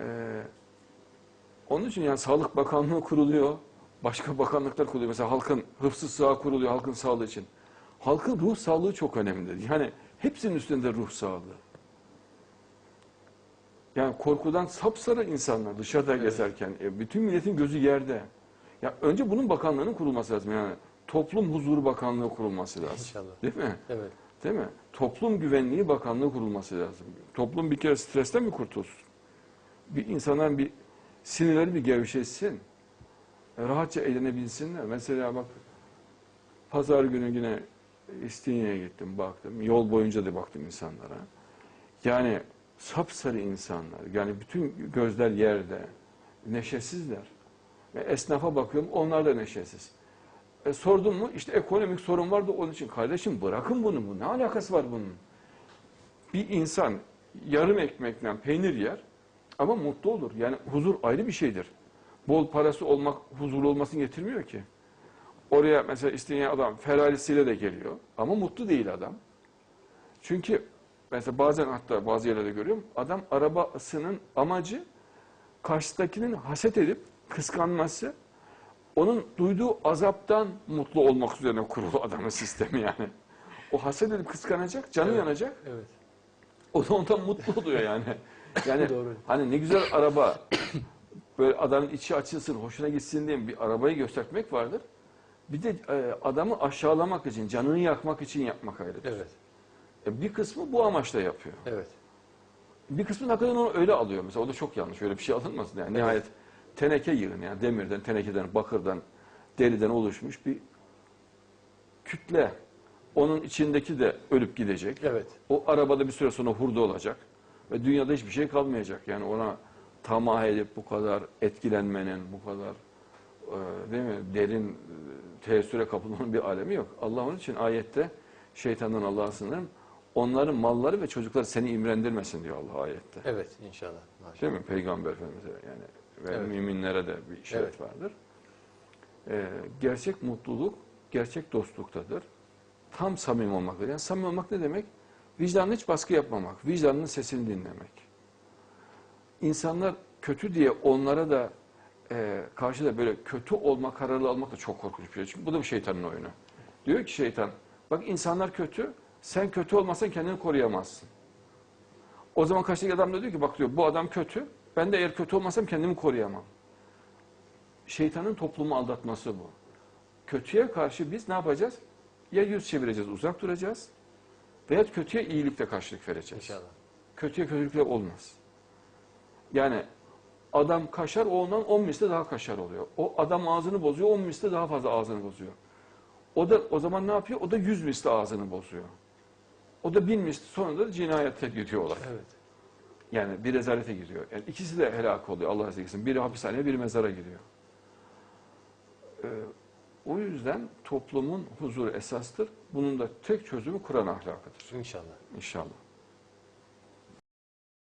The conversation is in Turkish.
Ee, onun için yani Sağlık Bakanlığı kuruluyor. Başka bakanlıklar kuruluyor. Mesela halkın hıfzı sığa kuruluyor halkın sağlığı için. Halkın ruh sağlığı çok önemlidir. Yani hepsinin üstünde ruh sağlığı. Yani korkudan sapsarı insanlar dışarıda Evet. gezerken e, bütün milletin gözü yerde. Ya önce bunun bakanlığının kurulması lazım. Yani Toplum Huzuru Bakanlığı kurulması lazım. İnşallah. Değil mi? Evet. Değil mi? Toplum Güvenliği Bakanlığı kurulması lazım. Toplum bir kere stresten mi kurtulsun? Bir insanların bir sinirleri bir gevşesin. E, Rahatça eğlenebilsinler. Mesela bak pazar günü yine İstinye'ye gittim baktım. Yol boyunca da baktım insanlara. Yani sapsarı insanlar. Yani bütün gözler yerde. Neşesizler. Ve esnafa bakıyorum onlar da neşesiz. E, sordum mu işte ekonomik sorun vardı onun için. Kardeşim bırakın bunu. Bu ne alakası var bunun? Bir insan yarım ekmekle peynir yer ama mutlu olur. Yani huzur ayrı bir şeydir. Bol parası olmak huzurlu olmasını getirmiyor ki. Oraya mesela isteyen adam Ferrari'siyle de geliyor ama mutlu değil adam. Çünkü mesela bazen hatta bazı yerlerde görüyorum adam arabasının amacı karşıdakinin haset edip kıskanması onun duyduğu azaptan mutlu olmak üzerine kurulu adamın sistemi yani. O haset edip kıskanacak, canı Evet. yanacak. Evet. O da ondan mutlu oluyor yani. Yani Doğru. hani ne güzel araba böyle adamın içi açılsın, hoşuna gitsin diye bir arabayı göstermek vardır. Bir de e, adamı aşağılamak için, canını yakmak için yapmak ayrıdır. Evet. E, bir kısmı bu amaçla yapıyor. Evet. Bir kısmı hakikaten onu öyle alıyor mesela. O da çok yanlış. Öyle bir şey alınmasın yani. Nihayet teneke yığın yani demirden, tenekeden, bakırdan, deriden oluşmuş bir kütle. Onun içindeki de ölüp gidecek. Evet. O arabada bir süre sonra hurda olacak. Ve dünyada hiçbir şey kalmayacak. Yani ona tamah edip bu kadar etkilenmenin, bu kadar e, değil mi derin e, teessüre kapılmanın bir alemi yok. Allah onun için ayette şeytandan Allah'a sınırım. Onların malları ve çocukları seni imrendirmesin diyor Allah ayette. Evet inşallah. Maşallah. Değil mi? Peygamber Efendimiz'e yani ve Evet. müminlere de bir işaret Evet. vardır. Ee, gerçek mutluluk gerçek dostluktadır. Tam samimi olmaktır. Yani samimi olmak ne demek? Vicdanına hiç baskı yapmamak, vicdanının sesini dinlemek. İnsanlar kötü diye onlara da e, karşı da böyle kötü olma kararı almak da çok korkunç bir şey. Çünkü bu da bir şeytanın oyunu. Diyor ki şeytan, bak insanlar kötü, sen kötü olmasan kendini koruyamazsın. O zaman karşıdaki adam da diyor ki bak diyor bu adam kötü. Ben de eğer kötü olmasam kendimi koruyamam. Şeytanın toplumu aldatması bu. Kötüye karşı biz ne yapacağız? Ya yüz çevireceğiz, uzak duracağız. Veya kötüye iyilikle karşılık vereceğiz. İnşallah. Kötüye kötülükle olmaz. Yani adam kaşar o ondan 10 misli daha kaşar oluyor. O adam ağzını bozuyor 10 misli daha fazla ağzını bozuyor. O da o zaman ne yapıyor? O da 100 misli ağzını bozuyor. O da 1000 misli sonra da cinayete gidiyor olay. Evet. Yani bir rezalete giriyor. Yani ikisi de helak oluyor Allah razı olsun. Biri hapishaneye, biri mezara giriyor. Ee, o yüzden toplumun huzuru esastır. Bunun da tek çözümü Kur'an ahlakıdır. İnşallah. İnşallah.